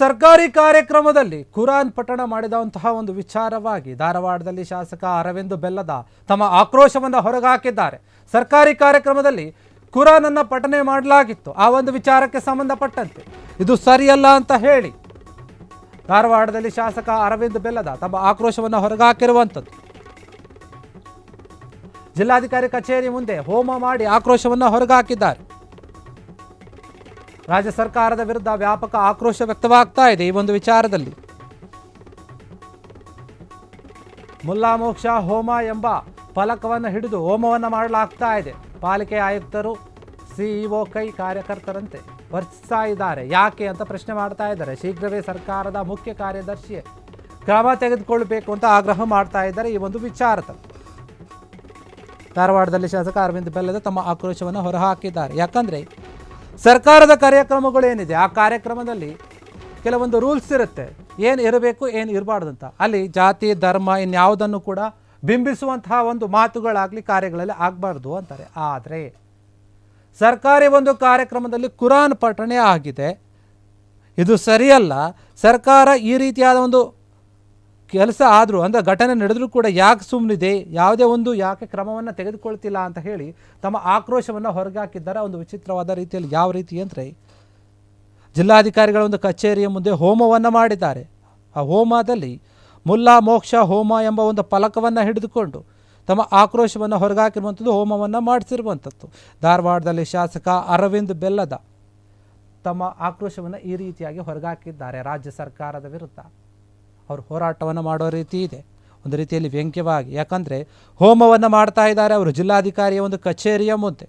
ಸರ್ಕಾರಿ ಕಾರ್ಯಕ್ರಮದಲ್ಲಿ ಕುರಾನ್ ಪಠಣ ಮಾಡಿದಂತಹ ಒಂದು ವಿಚಾರವಾಗಿ ಧಾರವಾಡದಲ್ಲಿ ಶಾಸಕ ಅರವಿಂದ್ ಬೆಲ್ಲದ ತಮ್ಮ ಆಕ್ರೋಶವನ್ನು ಹೊರಗಾಕಿದ್ದಾರೆ. ಸರ್ಕಾರಿ ಕಾರ್ಯಕ್ರಮದಲ್ಲಿ ಕುರಾನ್ ಅನ್ನ ಪಠನೆ ಮಾಡಲಾಗಿತ್ತು. ಆ ಒಂದು ವಿಚಾರಕ್ಕೆ ಸಂಬಂಧಪಟ್ಟಂತೆ. ಇದು ಸರಿಯಲ್ಲ ಅಂತ ಹೇಳಿ ಧಾರವಾಡದಲ್ಲಿ ಶಾಸಕ ಅರವಿಂದ್ ಬೆಲ್ಲದ ತಮ್ಮ ಆಕ್ರೋಶವನ್ನು ಹೊರಗಾಕಿರುವಂಥದ್ದು. ಜಿಲ್ಲಾಧಿಕಾರಿ ಕಚೇರಿ ಮುಂದೆ ಹೋಮ ಮಾಡಿ ಆಕ್ರೋಶವನ್ನು ಹೊರಗಾಕಿದ್ದಾರೆ. ರಾಜ್ಯ ಸರ್ಕಾರದ ವಿರುದ್ಧ ವ್ಯಾಪಕ ಆಕ್ರೋಶ ವ್ಯಕ್ತವಾಗ್ತಾ ಇದೆ ಈ ಒಂದು ವಿಚಾರದಲ್ಲಿ. ಮುಲ್ಲಾ ಮೋಕ್ಷ, ಹೋಮ ಎಂಬ ಫಲಕವನ್ನು ಹಿಡಿದು ಹೋಮವನ್ನು ಮಾಡಲಾಗ್ತಾ ಇದೆ. ಪಾಲಿಕೆ ಆಯುಕ್ತರು, ಸಿಇಒ ಕೈ ಕಾರ್ಯಕರ್ತರಂತೆ ವರ್ತಿಸ್ತಾ ಇದ್ದಾರೆ ಯಾಕೆ ಅಂತ ಪ್ರಶ್ನೆ ಮಾಡ್ತಾ ಇದ್ದಾರೆ. ಶೀಘ್ರವೇ ಸರ್ಕಾರದ ಮುಖ್ಯ ಕಾರ್ಯದರ್ಶಿ ಕ್ರಮ ತೆಗೆದುಕೊಳ್ಳಬೇಕು ಅಂತ ಆಗ್ರಹ ಮಾಡ್ತಾ ಇದ್ದಾರೆ ಈ ಒಂದು ವಿಚಾರದಲ್ಲಿ ಧಾರವಾಡದಲ್ಲಿ ಶಾಸಕ ಅರವಿಂದ್ ಬೆಲ್ಲದ ತಮ್ಮ ಆಕ್ರೋಶವನ್ನು ಹೊರಹಾಕಿದ್ದಾರೆ. ಯಾಕಂದ್ರೆ ಸರ್ಕಾರದ ಕಾರ್ಯಕ್ರಮಗಳು ಏನಿದೆ ಆ ಕಾರ್ಯಕ್ರಮದಲ್ಲಿ ಕೆಲವೊಂದು ರೂಲ್ಸ್ ಇರುತ್ತೆ. ಏನು ಇರಬೇಕು, ಏನು ಇರಬಾರ್ದು ಅಂತ. ಅಲ್ಲಿ ಜಾತಿ, ಧರ್ಮ ಇನ್ಯಾವುದನ್ನು ಕೂಡ ಬಿಂಬಿಸುವಂತಹ ಒಂದು ಮಾತುಗಳಾಗಲಿ ಕಾರ್ಯಗಳಲ್ಲಿ ಆಗಬಾರ್ದು ಅಂತಾರೆ. ಆದರೆ ಸರ್ಕಾರಿ ಒಂದು ಕಾರ್ಯಕ್ರಮದಲ್ಲಿ ಕುರಾನ್ ಪಠಣೆ ಆಗಿದೆ. ಇದು ಸರಿಯಲ್ಲ. ಸರ್ಕಾರ ಈ ರೀತಿಯಾದ ಒಂದು ಕೆಲಸ ಆದರೂ, ಅಂದರೆ ಘಟನೆ ನಡೆದರೂ ಕೂಡ ಯಾಕೆ ಸುಮ್ಮನಿದೆ ಯಾವುದೇ ಒಂದು ಯಾಕೆ ಕ್ರಮವನ್ನು ತೆಗೆದುಕೊಳ್ತಿಲ್ಲ ಅಂತ ಹೇಳಿ ತಮ್ಮ ಆಕ್ರೋಶವನ್ನು ಹೊರಗಾಕಿದ್ದಾರೆ. ಒಂದು ವಿಚಿತ್ರವಾದ ರೀತಿಯಲ್ಲಿ ಯಾವ ರೀತಿ ಅಂದರೆ, ಜಿಲ್ಲಾಧಿಕಾರಿಗಳ ಒಂದು ಕಚೇರಿಯ ಮುಂದೆ ಹೋಮವನ್ನು ಮಾಡಿದ್ದಾರೆ. ಆ ಹೋಮದಲ್ಲಿ ಮುಲ್ಲಾ ಮೋಕ್ಷ ಹೋಮ ಎಂಬ ಒಂದು ಫಲಕವನ್ನು ಹಿಡಿದುಕೊಂಡು ತಮ್ಮ ಆಕ್ರೋಶವನ್ನು ಹೊರಗಾಕಿರುವಂಥದ್ದು ಹೋಮವನ್ನು ಮಾಡಿಸಿರುವಂಥದ್ದು. ಧಾರವಾಡದಲ್ಲಿ ಶಾಸಕ ಅರವಿಂದ್ ಬೆಲ್ಲದ ತಮ್ಮ ಆಕ್ರೋಶವನ್ನು ಈ ರೀತಿಯಾಗಿ ಹೊರಗಾಕಿದ್ದಾರೆ ರಾಜ್ಯ ಸರ್ಕಾರದ ವಿರುದ್ಧ. ಅವರು ಹೋರಾಟವನ್ನು ಮಾಡೋ ರೀತಿ ಇದೆ. ಒಂದು ರೀತಿಯಲ್ಲಿ ವ್ಯಂಗ್ಯವಾಗಿ. ಯಾಕಂದರೆ ಹೋಮವನ್ನು ಮಾಡ್ತಾ ಇದ್ದಾರೆ ಅವರು. ಜಿಲ್ಲಾಧಿಕಾರಿಯ ಒಂದು ಕಚೇರಿಯ ಮುಂದೆ.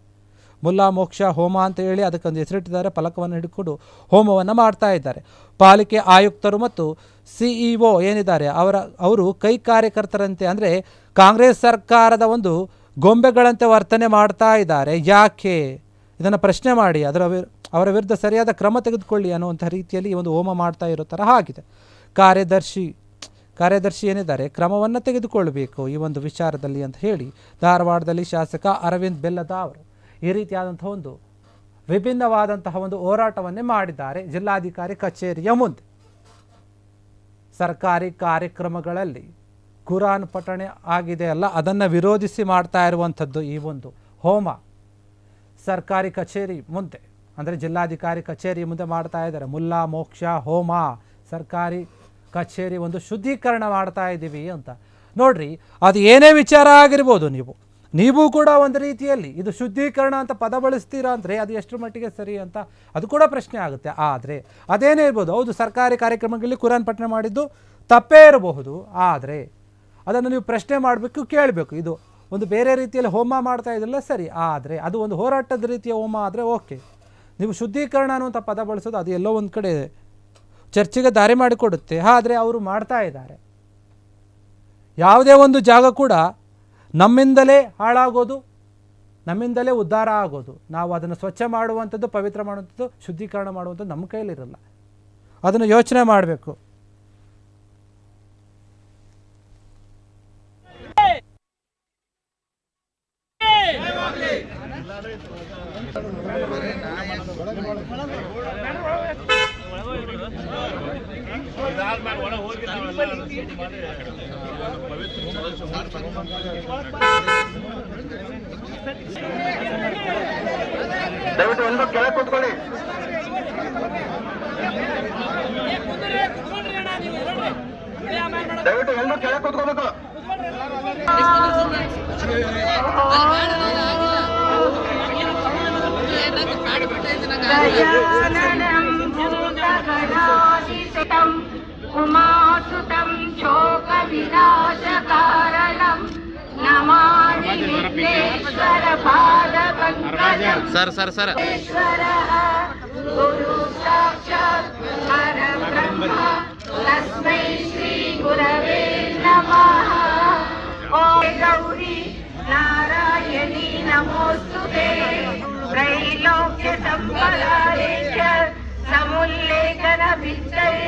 ಮುಲ್ಲಾ ಮೋಕ್ಷ ಹೋಮ ಅಂತ ಹೇಳಿ ಅದಕ್ಕೊಂದು ಹೆಸರಿಟ್ಟಿದ್ದಾರೆ. ಫಲಕವನ್ನು ಹಿಡ್ಕೊಂಡು ಹೋಮವನ್ನು ಮಾಡ್ತಾ ಇದ್ದಾರೆ. ಪಾಲಿಕೆ ಆಯುಕ್ತರು ಮತ್ತು ಸಿಇಒ ಏನಿದ್ದಾರೆ, ಅವರ, ಅವರು ಕೈ ಕಾರ್ಯಕರ್ತರಂತೆ, ಅಂದರೆ ಕಾಂಗ್ರೆಸ್ ಸರ್ಕಾರದ ಒಂದು ಗೊಂಬೆಗಳಂತೆ ವರ್ತನೆ ಮಾಡ್ತಾ ಇದ್ದಾರೆ. ಯಾಕೆ? ಇದನ್ನು ಪ್ರಶ್ನೆ ಮಾಡಿ. ಅದರ ವಿರ್, ಅವರ ವಿರುದ್ಧ ಸರಿಯಾದ ಕ್ರಮ ತೆಗೆದುಕೊಳ್ಳಿ ಅನ್ನುವಂಥ ರೀತಿಯಲ್ಲಿ ಒಂದು ಹೋಮ ಮಾಡ್ತಾ ಇರೋ ಥರ ಆಗಿದೆ. ಕಾರ್ಯದರ್ಶಿ ಕಾರ್ಯದರ್ಶಿ ಏನಿದ್ದಾರೆ? ಕ್ರಮವನ್ನು ತೆಗೆದುಕೊಳ್ಳಬೇಕು ಈ ಒಂದು ವಿಚಾರದಲ್ಲಿ ಅಂತ ಹೇಳಿ ಧಾರವಾಡದಲ್ಲಿ ಶಾಸಕ ಅರವಿಂದ್ ಬೆಲ್ಲದ ಅವರು ಈ ರೀತಿಯಾದಂಥ ಒಂದು ವಿಭಿನ್ನವಾದಂತಹ ಒಂದು ಹೋರಾಟವನ್ನೇ ಮಾಡಿದ್ದಾರೆ ಜಿಲ್ಲಾಧಿಕಾರಿ ಕಚೇರಿಯ ಮುಂದೆ. ಸರ್ಕಾರಿ ಕಾರ್ಯಕ್ರಮಗಳಲ್ಲಿ ಕುರಾನ್ ಪಠಣೆ ಆಗಿದೆ ಅಲ್ಲ, ಅದನ್ನು ವಿರೋಧಿಸಿ ಮಾಡ್ತಾ ಇರುವಂಥದ್ದು ಈ ಒಂದು ಹೋಮ ಸರ್ಕಾರಿ ಕಚೇರಿ ಮುಂದೆ. ಅಂದರೆ ಜಿಲ್ಲಾಧಿಕಾರಿ ಕಚೇರಿ ಮುಂದೆ ಮಾಡ್ತಾ ಇದ್ದಾರೆ. ಮುಲ್ಲಾ ಮೋಕ್ಷ ಹೋಮ ಸರ್ಕಾರಿ ಕಚೇರಿ ಒಂದು ಶುದ್ಧೀಕರಣ ಮಾಡ್ತಾ ಇದ್ದೀವಿ ಅಂತ. ನೋಡ್ರಿ, ಅದು ಏನೇ ವಿಚಾರ ಆಗಿರ್ಬೋದು ನೀವು. ನೀವು ಕೂಡ ಒಂದು ರೀತಿಯಲ್ಲಿ ಇದು ಶುದ್ಧೀಕರಣ ಅಂತ ಪದ ಬಳಸ್ತೀರಾ ಅಂದರೆ ಅದು ಎಷ್ಟು ಮಟ್ಟಿಗೆ ಸರಿ ಅಂತ ಅದು ಕೂಡ ಪ್ರಶ್ನೆ ಆಗುತ್ತೆ. ಆದರೆ, ಅದೇನೇ ಇರ್ಬೋದು, ಹೌದು, ಸರ್ಕಾರಿ ಕಾರ್ಯಕ್ರಮಗಳಲ್ಲಿ ಕುರಾನ್ ಪಠನೆ ಮಾಡಿದ್ದು ತಪ್ಪೇ ಇರಬಹುದು. ಆದರೆ, ಅದನ್ನು ನೀವು ಪ್ರಶ್ನೆ ಮಾಡಬೇಕು, ಕೇಳಬೇಕು. ಇದು ಒಂದು ಬೇರೆ ರೀತಿಯಲ್ಲಿ ಹೋಮ ಮಾಡ್ತಾ ಇದ್ರಲ್ಲ ಸರಿ, ಆದರೆ ಅದು ಒಂದು ಹೋರಾಟದ ರೀತಿಯ ಹೋಮ ಆದರೆ ಓಕೆ. ನೀವು ಶುದ್ಧೀಕರಣ ಅನ್ನುವಂಥ ಪದ ಬಳಸೋದು ಅದು ಎಲ್ಲೋ ಒಂದು ಕಡೆ ಚರ್ಚೆಗೆ ದಾರಿ ಮಾಡಿಕೊಡುತ್ತೆ. ಆದರೆ ಅವರು ಮಾಡ್ತಾ ಇದ್ದಾರೆ. ಯಾವುದೇ ಒಂದು ಜಾಗ ಕೂಡ ನಮ್ಮಿಂದಲೇ ಹಾಳಾಗೋದು, ನಮ್ಮಿಂದಲೇ ಉದ್ಧಾರ ಆಗೋದು. ನಾವು ಅದನ್ನು ಸ್ವಚ್ಛ ಮಾಡುವಂಥದ್ದು, ಪವಿತ್ರ ಮಾಡುವಂಥದ್ದು, ಶುದ್ಧೀಕರಣ ಮಾಡುವಂಥದ್ದು ನಮ್ಮ ಕೈಲಿರಲ್ಲ ಅದನ್ನು ಯೋಚನೆ ಮಾಡಬೇಕು. ದಯವಿಟ್ಟು ಒಂದು ಕೆಳಗೆ ಕೂತ್ಕೊಳ್ಳಿ. ದಯವಿಟ್ಟು ಎಲ್ಲರೂ ಕೆಳಗೆ ಕೂತ್ಕೋಬೇಕು. ఉమాసుతం శోక వినాశకారణం నమామి విఘ్నేశ్వర పాద పంకజం. Sir sir sir. గురు సాక్షాత్ పరబ్రహ్మ తస్మై శ్రీ గురవే నమః. ఓం గౌరీ నారాయణి నమోస్తుతే त्रैलोक्य सम्पदाय समुल्लेखन वित्तये